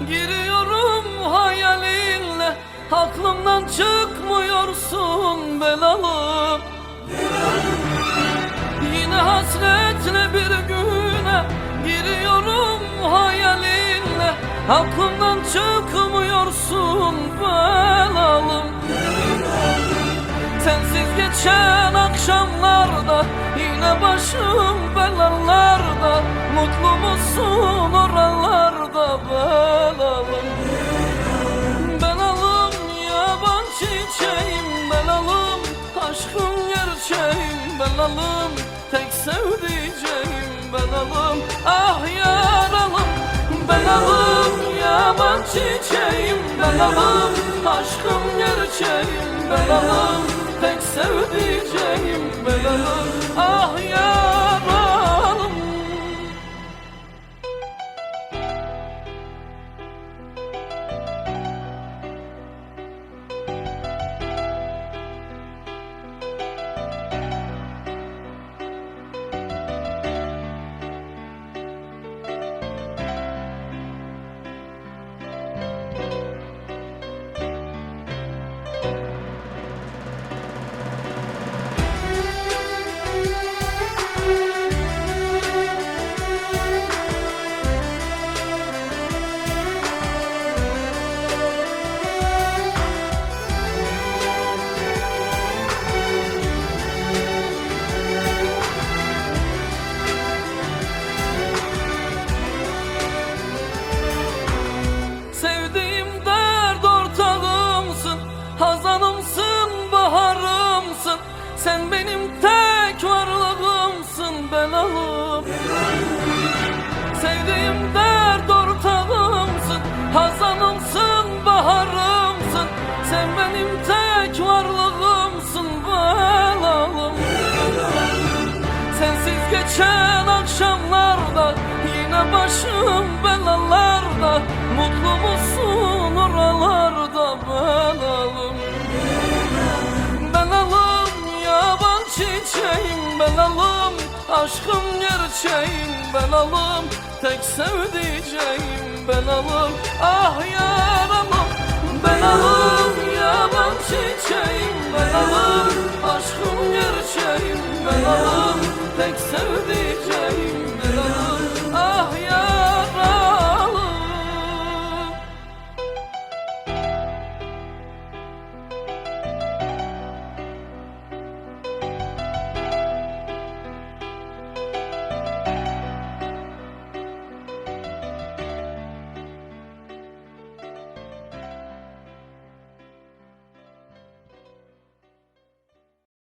Giriyorum hayalinle Aklımdan çıkmıyorsun belalım Yine hasretle bir güne Giriyorum hayalinle Aklımdan çıkmıyorsun belalım Sensiz geçen akşamlarda başım belalarda Mutlu musun oralarda? Belalım Belalım yaban çiçeğim Belalım aşkım gerçeğim Belalım tek sevdiceğim Belalım. Ah yaralım Belalım yaban çiçeğim Belalım aşkım gerçeğim Belalım tek sevdiceğim Belalım belalım Sevdiğim dert ortağımsın Hazanımsın, baharımsın. Sen benim tek varlığımsın belalım Sensiz geçen akşamlarda Yine başım belalarda. Mutlu musun oralarda belalım Belalım yaban çiçeğim Belalım aşkım gerçeğim Belalım tek sevdiceğim Belalım ah yaralım Belalım yaban